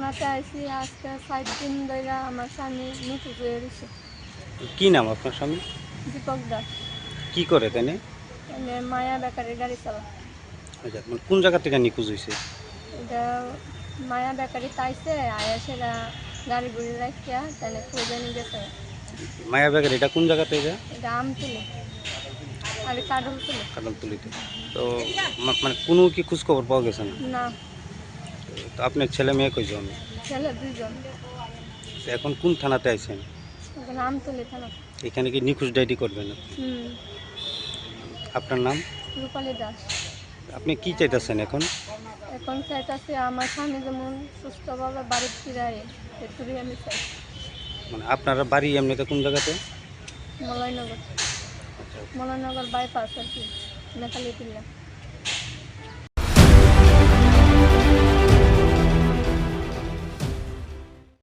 থানাতে আইসি আজকে সাত দিন ধরে আমার স্বামী নিখোঁজ হয়ে কি নাম আপনার স্বামী? দীপক দাস। কি করে তাই মানে মায়া বেকারের গাড়ি চালা আচ্ছা মানে কোন জায়গা থেকে নিখোঁজ হয়েছে এটা মায়া বেকারি তাইছে আয়া সেরা গাড়ি গুড়ি রাখিয়া তাহলে খুঁজে নিয়ে গেছে। মায়া ব্যাগের এটা কোন জায়গা থেকে এটা আম তুলে আর কাডল তুলে কাদলতলিতে তো মানে কোনো কি খোঁজ খবর পাওয়া গেছে না? না। তো আপনার ছেলে মেয়ে কয়জন? ছেলে দুজন তো এখন কোন থানাতে আইছেন? এখন আম তুলে থানা। এখানে কি নিখোঁজ ডায়েরি করবেন? হুম। আপনার নাম? রূপালী দাস। আপনি কি চাইতেছেন এখন? এখন চাইতেছি আমার স্বামী যেমন সুস্থভাবে বাড়ি ফিরায় এটুকুই আমি চাই। মানে আপনারা বাড়ি এমনিতে কোন জায়গাতে? মলয়নগর। মলয়নগর বাইপাস আর কি নেখালি টিল্লা